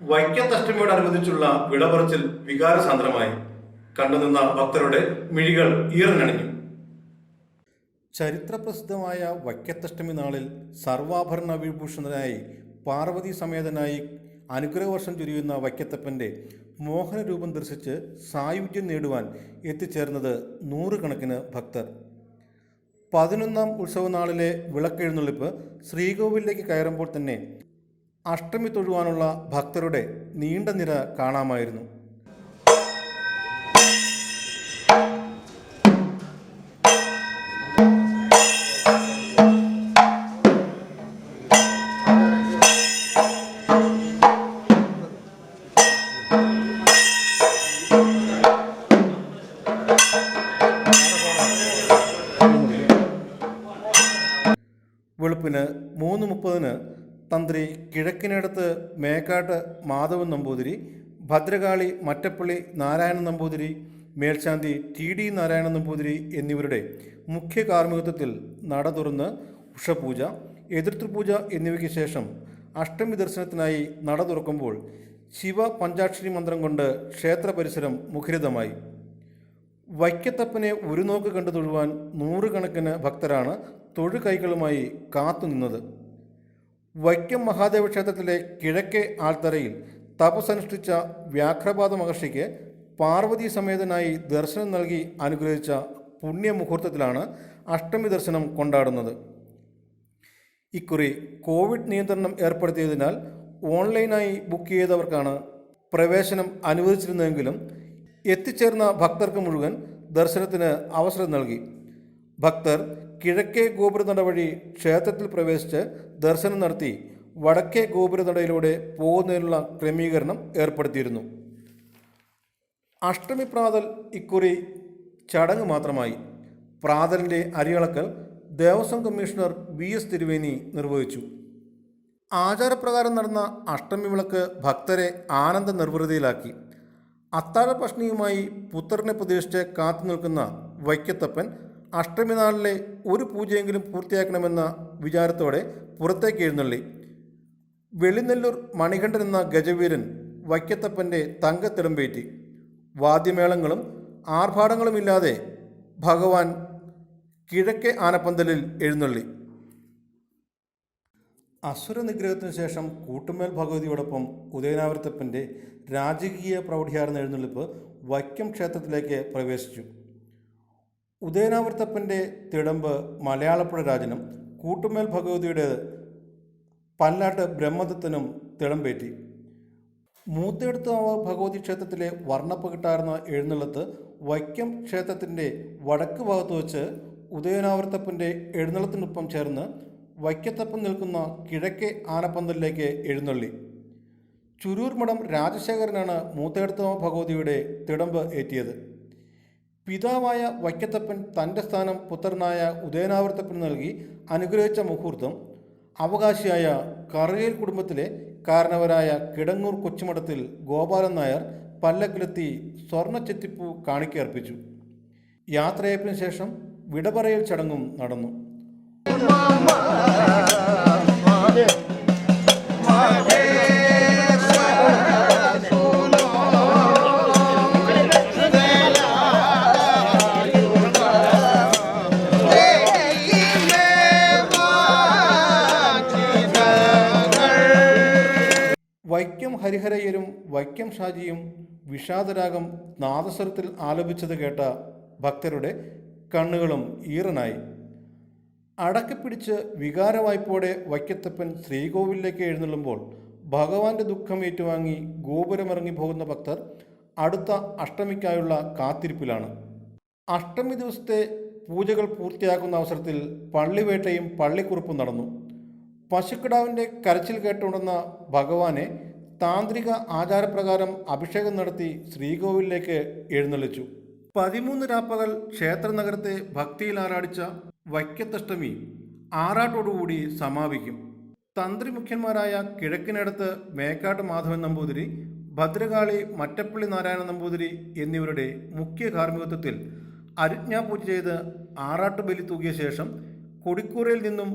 വൈക്കത്തഷ്ടമിയോടനുബന്ധിച്ചുള്ള വിളപറച്ചിൽ വികാരസാന്ദ്രമായി. കണ്ടുനിന്ന ഭക്തരുടെ മിഴികൾ ഈറനണിഞ്ഞു ചരിത്രപ്രസിദ്ധമായ വൈക്കത്തഷ്ടമി നാളിൽ സർവാഭരണ വിഭൂഷണനായി പാർവതി സമേതനായി അനുഗ്രഹവർഷം ചൊരിയുന്ന വൈക്കത്തപ്പന്റെ മോഹനരൂപം ദർശിച്ച് സായുജ്യം നേടുവാൻ എത്തിച്ചേർന്നത് നൂറുകണക്കിന് ഭക്തർ. പതിനൊന്നാം ഉത്സവനാളിലെ വിളക്കെഴുന്നള്ളിപ്പ് ശ്രീകോവിലേക്ക് കയറുമ്പോൾ തന്നെ അഷ്ടമി തൊഴുവാനുള്ള ഭക്തരുടെ നീണ്ട നിര കാണാമായിരുന്നു. വെളുപ്പിന് തന്ത്രി കിഴക്കിനടുത്ത് മേക്കാട്ട് മാധവൻ നമ്പൂതിരി ഭദ്രകാളി മറ്റപ്പള്ളി നാരായണൻ നമ്പൂതിരി മേൽശാന്തി ടി ഡി നാരായണൻ നമ്പൂതിരി എന്നിവരുടെ മുഖ്യ കാർമ്മികത്വത്തിൽ നട തുറന്ന് ഉഷപൂജ എതിർത്തുപൂജ എന്നിവയ്ക്ക് ശേഷം അഷ്ടമി ദർശനത്തിനായി നട തുറക്കുമ്പോൾ ശിവ പഞ്ചാക്ഷരി മന്ത്രം കൊണ്ട് ക്ഷേത്ര പരിസരം മുഖരിതമായി. വൈക്കത്തപ്പനെ ഒരു നോക്ക് കണ്ടു തൊഴുവാൻ നൂറുകണക്കിന് ഭക്തരാണ് തൊഴുകൈകളുമായി കാത്തുനിന്നത്. വൈക്കം മഹാദേവ ക്ഷേത്രത്തിലെ കിഴക്കേ ആൾത്തറയിൽ തപസ്സനുഷ്ഠിച്ച വ്യാഘ്രപാദ മഹർഷിക്ക് പാർവതി സമേതനായി ദർശനം നൽകി അനുഗ്രഹിച്ച പുണ്യമുഹൂർത്തത്തിലാണ് അഷ്ടമി ദർശനം കൊണ്ടാടുന്നത്. ഇക്കുറി കോവിഡ് നിയന്ത്രണം ഏർപ്പെടുത്തിയതിനാൽ ഓൺലൈനായി ബുക്ക് ചെയ്തവർക്കാണ് പ്രവേശനം അനുവദിച്ചിരുന്നതെങ്കിലും എത്തിച്ചേർന്ന ഭക്തർക്ക് മുഴുവൻ ദർശനത്തിന് അവസരം നൽകി. ഭക്തർ കിഴക്കേ ഗോപുരനട വഴി ക്ഷേത്രത്തിൽ പ്രവേശിച്ച് ദർശനം നടത്തി വടക്കേ ഗോപുരനടയിലൂടെ പോകുന്നതിനുള്ള ക്രമീകരണം ഏർപ്പെടുത്തിയിരുന്നു. അഷ്ടമി പ്രാതൽ ഇക്കുറി ചടങ്ങ് മാത്രമായി. പ്രാതലിന്റെ അരിയളക്കൽ Devaswom commissioner V S Thiruveni നിർവഹിച്ചു. ആചാരപ്രകാരം നടന്ന അഷ്ടമി വിളക്ക് ഭക്തരെ ആനന്ദ നിർവൃതിയിലാക്കി. അത്താഴ പുത്രനെ പ്രതീക്ഷിച്ച് കാത്തു നിൽക്കുന്ന വൈക്കത്തപ്പൻ അഷ്ടമി നാളിലെ ഒരു പൂജയെങ്കിലും പൂർത്തിയാക്കണമെന്ന വിചാരത്തോടെ പുറത്തേക്ക് എഴുന്നള്ളി. വെളിനെല്ലൂർ മണികണ്ഠൻ എന്ന ഗജവീരൻ വൈക്കത്തപ്പന്റെ തങ്കത്തിടമ്പേറ്റി. വാദ്യമേളങ്ങളും ആർഭാടങ്ങളുമില്ലാതെ ഭഗവാൻ കിഴക്കേ ആനപ്പന്തലിൽ എഴുന്നള്ളി. അസുര നിഗ്രഹത്തിനു ശേഷം കൂട്ടുമേൽ ഭഗവതിയോടൊപ്പം ഉദയനാവർത്തപ്പന്റെ രാജകീയ പ്രൗഢിയാർന്ന എഴുന്നള്ളിപ്പ് വൈക്കം ക്ഷേത്രത്തിലേക്ക് പ്രവേശിച്ചു. ഉദയനാവർത്തപ്പന്റെ തിടമ്പ് മലയാളപ്പുഴ രാജനും കൂട്ടുമേൽ ഭഗവതിയുടെ പല്ലാട്ട് ബ്രഹ്മദത്തനും തിളമ്പേറ്റി മൂത്തെടുത്ത ഭഗവതി ക്ഷേത്രത്തിലെ വർണപ്പകിട്ടാർന്ന എഴുന്നള്ളത്ത് വൈക്കം ക്ഷേത്രത്തിന്റെ വടക്ക് ഭാഗത്ത് വെച്ച് ഉദയനാവർത്തപ്പന്റെ എഴുന്നള്ളത്തിനൊപ്പം ചേർന്ന് വൈക്കത്തപ്പം നിൽക്കുന്ന കിഴക്കേ ആനപ്പന്തലിലേക്ക് എഴുന്നള്ളി. ചുരൂർ മഠം രാജശേഖരനാണ് മൂത്തെടുത്ത ഭഗവതിയുടെ തിടമ്പ് ഏറ്റിയത്. പിതാവായ വൈക്കത്തപ്പൻ തന്റെ സ്ഥാനം പുത്രനായ ഉദയനാവർത്തപ്പന് നൽകി അനുഗ്രഹിച്ച മുഹൂർത്തം. അവകാശിയായ കറുകയിൽ കുടുംബത്തിലെ കാരണവരായ കിടങ്ങൂർ കൊച്ചുമഠത്തിൽ ഗോപാലൻ നായർ പല്ലക്കിലെത്തി സ്വർണ ചെത്തിപ്പൂ കാണിക്കർപ്പിച്ചു യാത്രയപ്പിന് ശേഷം വിടപറയൽ ചടങ്ങും നടന്നു. വൈക്കം ഹരിഹരയ്യരും വൈക്കം ഷാജിയും വിഷാദരാഗം നാദസ്വരത്തിൽ ആലപിച്ചത് കേട്ട ഭക്തരുടെ കണ്ണുകളും ഈറനായി. അടക്കിപ്പിടിച്ച് വികാരവായ്പോടെ വൈക്കത്തപ്പൻ ശ്രീകോവിലേക്ക് എഴുന്നള്ളുമ്പോൾ ഭഗവാന്റെ ദുഃഖം ഏറ്റുവാങ്ങി ഗോപുരമിറങ്ങി പോകുന്ന ഭക്തർ അടുത്ത അഷ്ടമിക്കായുള്ള കാത്തിരിപ്പിലാണ്. അഷ്ടമി ദിവസത്തെ പൂജകൾ പൂർത്തിയാക്കുന്ന അവസരത്തിൽ പള്ളിവേട്ടയും പള്ളിക്കുറുപ്പും നടന്നു. പശുക്കിടാവിന്റെ കരച്ചിൽ കേട്ടുണ്ടെന്ന ഭഗവാനെ താന്ത്രിക ആചാരപ്രകാരം അഭിഷേകം നടത്തി ശ്രീകോവിലേക്ക് എഴുന്നള്ളിച്ചു. പതിമൂന്ന് രാപ്പകൽ ക്ഷേത്രനഗരത്തെ ഭക്തിയിൽ ആറാടിച്ച വൈക്കത്തഷ്ടമി ആറാട്ടോടുകൂടി സമാപിക്കും. തന്ത്രി മുഖ്യന്മാരായ കിഴക്കിനടുത്ത് മേക്കാട്ട് മാധവൻ നമ്പൂതിരി ഭദ്രകാളി മറ്റപ്പള്ളി നാരായണ നമ്പൂതിരി എന്നിവരുടെ മുഖ്യ കാർമ്മികത്വത്തിൽ പൂജ ചെയ്ത് ആറാട്ട് ബലി തൂകിയ ശേഷം കൊടിക്കൂറയിൽ നിന്നും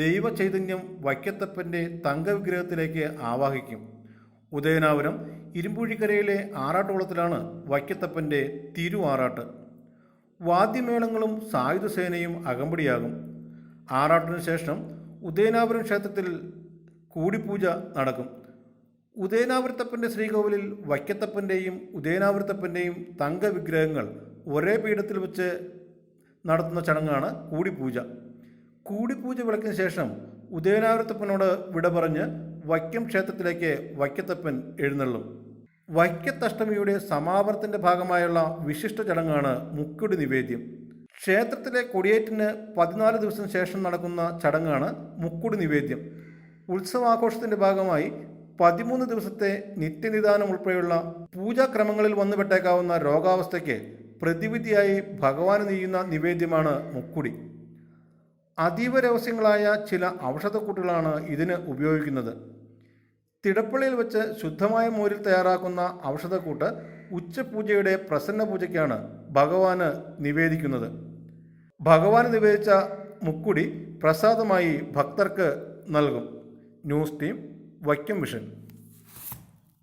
ദൈവചൈതന്യം വൈക്കത്തപ്പന്റെ തങ്കവിഗ്രഹത്തിലേക്ക് ആവാഹിക്കും. ഉദയനാപുരം ഇരുമ്പുഴിക്കരയിലെ ആറാട്ടോളത്തിലാണ് വൈക്കത്തപ്പന്റെ തിരുവാറാട്ട്. വാദ്യമേളങ്ങളും സായുധസേനയും അകമ്പടിയാകും. ആറാട്ടിനു ശേഷം ഉദയനാപുരം ക്ഷേത്രത്തിൽ കൂടിപ്പൂജ നടക്കും. ഉദയനാപുരത്തപ്പന്റെ ശ്രീകോവിലിൽ വൈക്കത്തപ്പന്റെയും ഉദയനാപുരത്തപ്പന്റെയും തങ്കവിഗ്രഹങ്ങൾ ഒരേ പീഠത്തിൽ വെച്ച് നടത്തുന്ന ചടങ്ങാണ് കൂടിപ്പൂജ. കൂടിപ്പൂജ വിളക്കിന് ശേഷം ഉദയനാപുരത്തപ്പനോട് വിട പറഞ്ഞ് വൈക്കം ക്ഷേത്രത്തിലേക്ക് വൈക്കത്തപ്പൻ എഴുന്നള്ളും. വൈക്കത്തഷ്ടമിയുടെ സമാപനത്തിന്റെ ഭാഗമായുള്ള വിശിഷ്ട ചടങ്ങാണ് മുക്കുടി നിവേദ്യം. ക്ഷേത്രത്തിലെ കൊടിയേറ്റിന് പതിനാല് ദിവസം ശേഷം നടക്കുന്ന ചടങ്ങാണ് മുക്കുടി നിവേദ്യം. ഉത്സവാഘോഷത്തിന്റെ ഭാഗമായി പതിമൂന്ന് ദിവസത്തെ നിത്യനിദാനം ഉൾപ്പെടെയുള്ള പൂജാക്രമങ്ങളിൽ വന്നുപെട്ടേക്കാവുന്ന രോഗാവസ്ഥയ്ക്ക് പ്രതിവിധിയായി ഭഗവാന് നെയ്യുന്ന നിവേദ്യമാണ് മുക്കുടി. അതീവ രഹസ്യങ്ങളായ ചില ഔഷധക്കൂട്ടുകളാണ് ഇതിന് ഉപയോഗിക്കുന്നത്. തിടപ്പള്ളിയിൽ വെച്ച് ശുദ്ധമായ മോരിൽ തയ്യാറാക്കുന്ന ഔഷധക്കൂട്ട് ഉച്ചപൂജയുടെ പ്രസന്ന പൂജയ്ക്കാണ് ഭഗവാന് നിവേദിക്കുന്നത്. ഭഗവാൻ നിവേദിച്ച മുക്കുടി പ്രസാദമായി ഭക്തർക്ക് നൽകും. News team Vaikom vision.